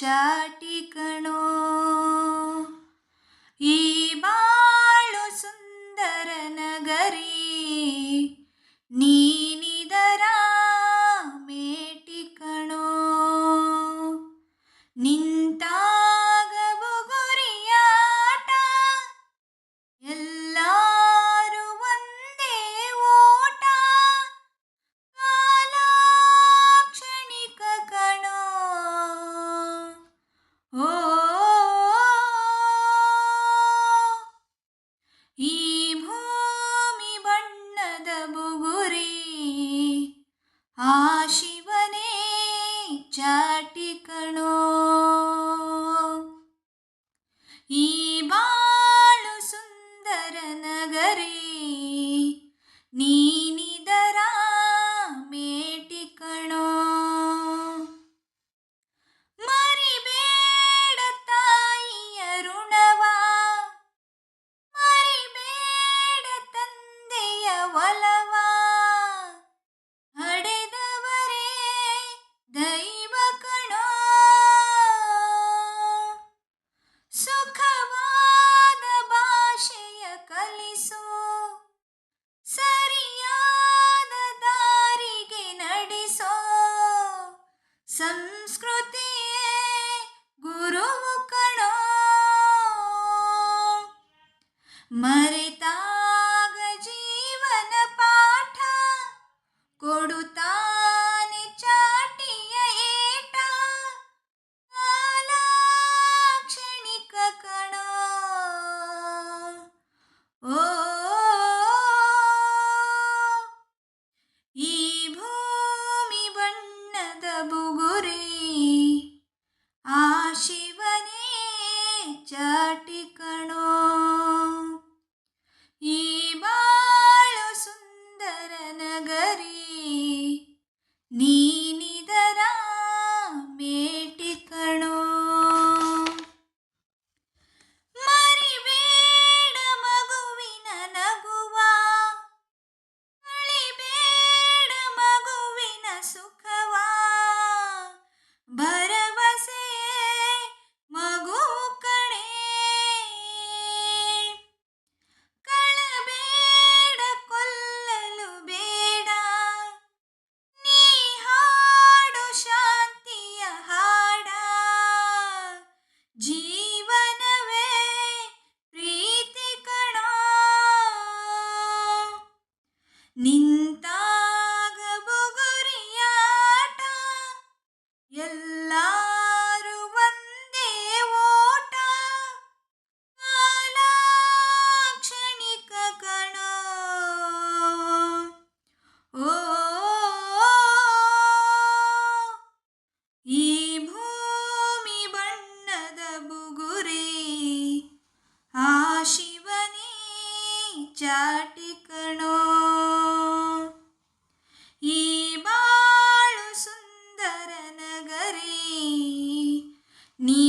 ಚಾಟಿಕಣೋ. ಈ ಬಾಳು ಸುಂದರ ನಗರಿ ನೀನಿದರ शिवने चाटी But ಯಾಟಿ ಈ ಬಾಳು ಸುಂದರ ನಗರಿ ನೀ